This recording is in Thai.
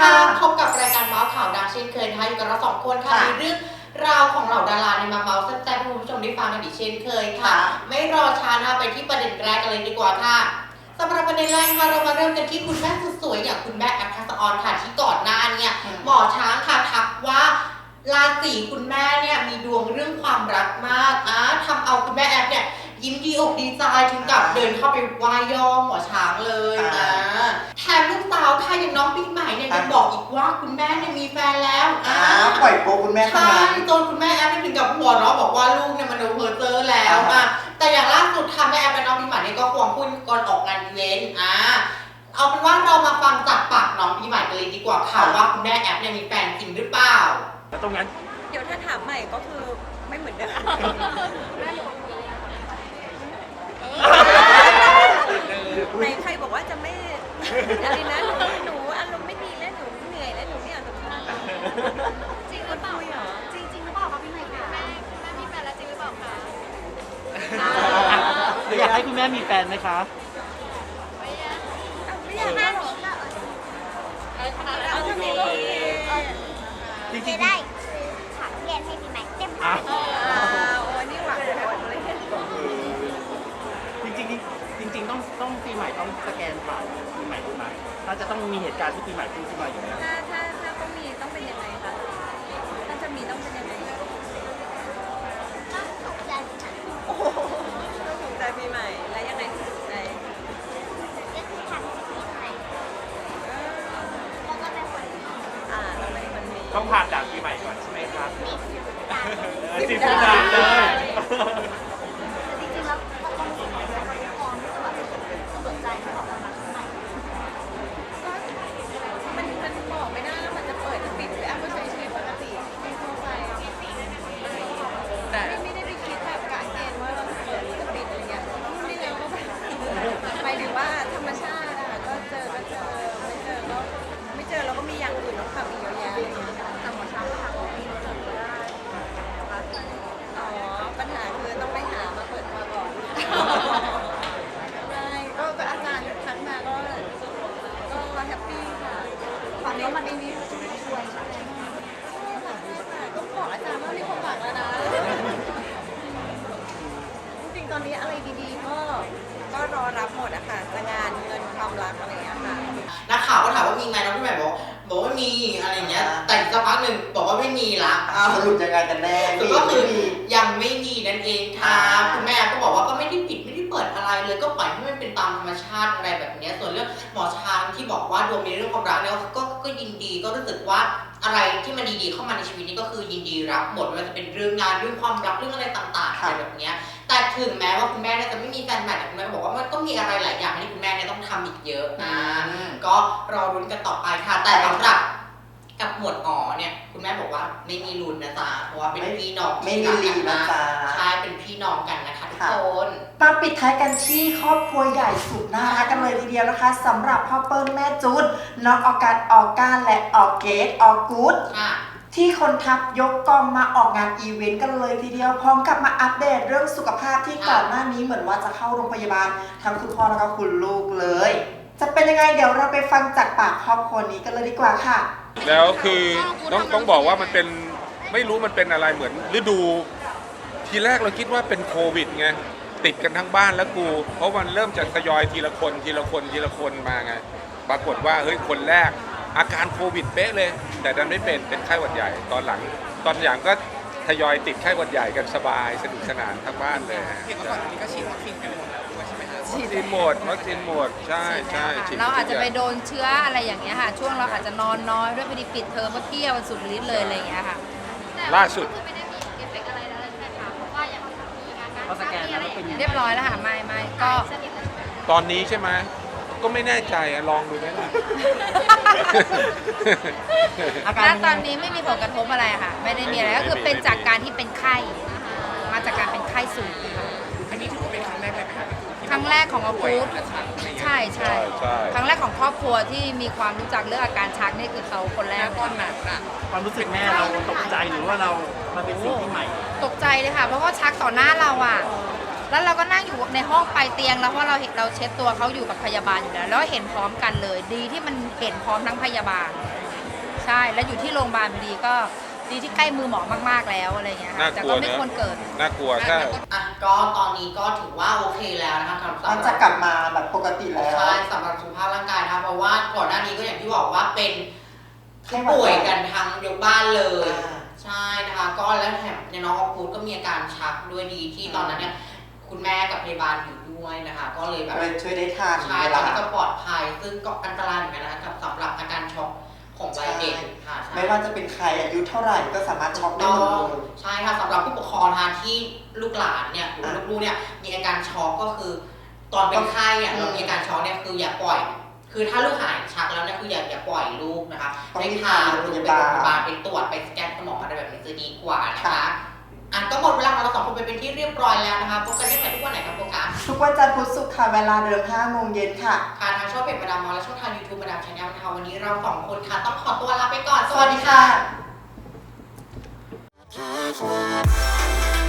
ค่ะพบกับรายการเมาส์ข่าวดังเช่นเคยนะคะอยู่กับเราสองคนค่ะค่ะในเรื่องราวของเหล่าดาราในมาเมาส์แซ่บๆให้คุณผู้ชมได้ฟังกันอีกเช่นเคยค่ะค่ะ ไม่รอช้านะคะไปที่ประเด็นแรกกันเลยดีกว่าค่ะสำหรับประเด็นแรกค่ะเรามาเริ่มกันที่คุณแม่สุดสวยอย่างคุณแม่แอปทัศออนค่ะที่ก่อนหน้าเนี่ยอืมหมอช้างค่ะทักว่าราศีคุณแม่เนี่ยมีดวงเรื่องความรักมากอะทำเอาคุณแม่แอปเนี่ยยิ้มดีอกดีใจถึงกับเดินเข้าไปไหว้ย่อหมอช้างเลยอ่าอะ แถมลูกสาวค่ะอย่างน้องปีใหม่เนี่ยยังอะบอกอีกว่าคุณแม่เนี่ยมีแฟนแล้วอ่าอะปล่อยโปรคุณแม่ทำใช่งานจนคุณแม่แอปเนี่ยถึงกับหัวเราะบอกว่าลูกเนี่ยมันโดนเพอร์เจอร์แล้วอ่าอะแต่อย่างล่าสุดค่ะแม่แอปและน้องปีใหม่เนี่ยก็ควงพูดก่อนออกงานอีเวนต์อะเอาเป็นว่าเรามาฟังจากปากน้องปีใหม่กันเลยดีกว่าค่ะว่าคุณแม่แอปเนี่ยมีแฟนจริงหรือเปล่า แล้วตรงนั้น เดี๋ยวถ้าถามใหม่ก็คือไม่เหมือนเดิม ให้คุณแม่มีแฟนไหมคะไม่ค่ะไม่ยากได้หรอกอะไรขนาดนั้นเอาเท่านี้ก็โอเคจริงๆได้ถามเรียนให้พี่ใหม่เต็มอะอ่าโอ้ยนี่หวังเลยจริงๆจริง ๆ ต้องต้องปีใหม่ต้องสแกนผ่านปีใหม่ถูกไหมถ้าจะต้องมีเหตุการณ์ที่ปีใหม่พูดขึ้นมาอยู่แล้วถ้าถ้าถ้า ต้องผ่านด่านปีใหม่ก่อนใช่ไหมครับมีสิทธิ์การสิบด่านเลยจริงๆแล้วเราต้องรู้สึกว่าเราพร้อมที่จะแบบสนใจที่บอกว่ารักใหม่มันมันบอกไม่ได้ว่ามันจะเปิดจะปิดหรือแอปก็ใช้ชีวิตปกติไม่เข้าใจแต่ไม่ได้ไปคิดแบบกะเกณฑ์ว่าเราจะเปิดหรือจะปิดอะไรเงี้ยนู่นนี่แล้วก็แบบหมายถึงว่าธรรมชาติอะก็เจอก็เจอไม่เจอก็ไม่เจอเราก็มีอย่างอื่นต้องทำอีกเยอะแยะอะไรเงี้ยแต่หมอช้างก็ถามว่ามีเจอก็ได้อ๋อปัญหาคือต้องไปหามาเปิดตัวก่อนใช่ก็ก็อาจารย์ทักมาก็ ก็แฮปปี้ค่ะ ฝันว่า มันไม่มีช่วยใช่ไหมก็บอกอาจารย์ว่ามีความหวังแล้วนะ จริงๆ ตอนนี้อะไรดีๆ ก็ก็รอรับหมดอะค่ะจะงานเงินความรักอะไรอย่างเงี้ยค่ะ นักข่าวก็ถามว่ามีไหมน้องพี่ใหม่บอกบอกว่ามีอะไรอย่างเงี้ย แต่อีกสักพักหนึ่งบอกว่าไม่มีละอ้าวสรุปยังไงกันแน่คือก็คือยังไม่มีนั่นเองค่ะคุณแม่ก็บอกว่าก็ไม่ได้ปิด เป็นตามธรรมชาติอะไรแบบเนี้ยส่วนเรื่องหมอช้างที่บอกว่าดวงมีเรื่องความรักเนี่ยก็ก็ยินดีก็รู้สึกว่าอะไรที่มันดีๆเข้ามาในชีวิตนี้ก็คือยินดีรับหมดไม่ว่าจะเป็นเรื่องงานเรื่องความรักเรื่องอะไรต่างๆอะไรแบบเนี้ยแต่ถึงแม้ว่าคุณแม่เนี่ยจะไม่มีแฟนใหม่แต่คุณแม่ก็บอกว่ามันก็มีอะไรหลายอย่างที่คุณแม่เนี่ยต้องทำอีกเยอะนะอืมก็รอรุ้นกันต่อไปค่ะ แต่สำหรับกับหมวดอ๋อเนี่ยคุณแม่บอกว่าไม่มีลุ้นนะจ๊ะเพราะว่าเป็นพี่น้องไม่ที่มีรักลีกันนะมากจ๊ะใช่เป็นพี่น้องกันนะ คะทุกค่ะคนมาปิดท้ายกันที่ครอบครัวใหญ่สุดน่ารักกันเลยทีเดียวนะคะสำหรับพ่อเปิ้ลแม่จูนน้องออกัสออก้าและออเกตออกูดค่ะ ที่คนทัพยกกองมาออกงานอีเวนต์กันเลยทีเดียว พร้อมกับมาอัปเดตเรื่องสุขภาพที่ก่อนหน้านี้เหมือนว่าจะเข้าโรงพยาบาลทั้งคุณพ่อแล้วก็คุณลูกเลย จะเป็นยังไงเดี๋ยวเราไปฟังจากปากครอบครัวนี้กันเลยดีกว่าค่ะ แล้วคือต้องต้องบอกว่ามันเป็นไม่รู้มันเป็นอะไรเหมือนฤดู ทีแรกเราคิดว่าเป็นโควิดไงติดกันทั้งบ้านแล้วกู เพราะมันเริ่มจะทยอยทีละคนทีละคนทีละคนมาไง ปรากฏว่าเฮ้ยคนแรก อาการโควิดเป๊ะเลย แต่ดันไม่เป็นเป็นไข้หวัดใหญ่ตอนหลัง ตอนอย่างก็ทยอยติดไข้หวัดใหญ่กันสบายสนุกสนานทั้งบ้านเลยฮะ เห็นว่าก่อนอันนี้ก็ฉีดวัคซีนกันหมดแล้วด้วยใช่ไหมฮะวัคซีนหมดวัคซีนหมดใช่ใช่ฉีดเราอาจจะไปทุกย่งโดนเชื้ออะไรอย่างเงี้ยค่ะ ช่วงเราอาจจะนอนน้อยด้วยพอดีปิดเทอมก็เที่ยววันสุดฤทธิ์เลยอะไรอย่างเงี้ยค่ะ ล่าสุด คือไม่ เป็นเรียบร้อยแล้วค่ะไม่ไม่ก็สนิทแล้วใช่ไหมตอนนี้ใช่ไหมก็ไม่แน่ใจอะลองดูไหมล่ะ อาการณเป็นตไงอนนี้ไม่มีผลกระทบอะไรค่ะ ไม่ได้มีอะไรก็คือเป็นจากการที่เป็นไข้ มาจากการเป็นไข้สูงค่ะอันนี้ถือว่าเป็นครั้งแรกเลยไหมคะที่ครั้งแรกของอาป่วยกูดและชักอะไรอย่างเงี้ยใช่ใช่ใช่ใช่ ครั้งแรกของครอบครัวที่มีความรู้จักเรื่องอาการชักนี่คือเขาคนแรก แล้วตอนนั้นอะความรู้สึกแม่เราตกใจหรือว่าเรามันเป็นสิ่งที่ใหม่ ตกใจเลยค่ะ เพราะว่าชักต่อหน้าเราอะ แล้วเราก็นั่งอยู่ในห้องปลายเตียงแล้วเพราะเราเห็นเราเช็ดตัวเขาอยู่กับพยาบาลอยู่แล้วแล้วเห็นพร้อมกันเลย ดีที่มันเห็นพร้อมทั้งพยาบาลช่แล้วอยู่ที่โรงพยาบาลพอดีก็ดีที่ใกล้มือหมอมากๆแล้วอะไรเงี้ยค่ะน่ากแต่ลัวก็ไม่เนอะควรเกิด น่ากลัวใช่อะก็ตอนนี้ก็ถือว่าโอเคแล้วนะคะสำหรับ มันจะกลับมาแบบปกติแล้ว ใช่สำหรับสุขภาพร่างกายนะคะเพราะว่าก่อนหน้านี้ก็อย่างที่บอกว่าเป็นไข้ผู้หวัดป่วยกันทั้งยกบ้านเลย อ่า ใช่นะคะ ก็แล้วแถมเนี่ยน้องออกูดก็มีอาการชักด้วยดีที่ตอนนั้นเนี่ย คุณแม่กับพยาบาลอยู่ด้วยนะคะ ก็เลยแบบก็เลยช่วยได้ทันใช่เวตอนลานี้ก็ปลอดภัย ซึ่งก็อันตรายเหมือนกันนะคะกับสำหรับอาการช็อกของวัยเด็กค่ะใช่ไม่ว่าจะเป็นใครอายุเท่าไหร่ก็สามารถช็อกได้ต้หมอดงเลยใช่ค่ะสำหรับผู้ปกครองนะคะที่ลูกหลานเนี่ยหรือว่าลูกๆเนี่ยมีอาการช็อกก็คือ ตอนเป็นไข้เนี่ยอืมเรามีอาการช็อกเนี่ยคืออย่าปล่อย คือถ้าลูกหายชักแล้วเนี่ยคืออย่าอย่าปล่อยลูกนะคะต้องให้รีบพาพาลูกโรงพไปยาโรงพยาบาบาลลไปตรวจไปสแกนสมองอะไรแบบนี้จะดีกว่านะคะค่ะ อะก็หมดเวลาของเราสองคนไปเป็นที่เรียบร้อยแล้วนะคะพบกันได้ใหม่ทุกวันไหนครับโปรกาทุกวันจันทร์พุธศุกร์ค่ะเวลาเดิม5โมงเย็นค่ะ ค่ะทางช่องเพจมาดามมอลและช่องทางยูทูบมาดามชาแนลนะคะวันนี้เราสองคนค่ะต้องขอตัวลาไปก่อน สวัสดีค่ะสวัสดีค่ะ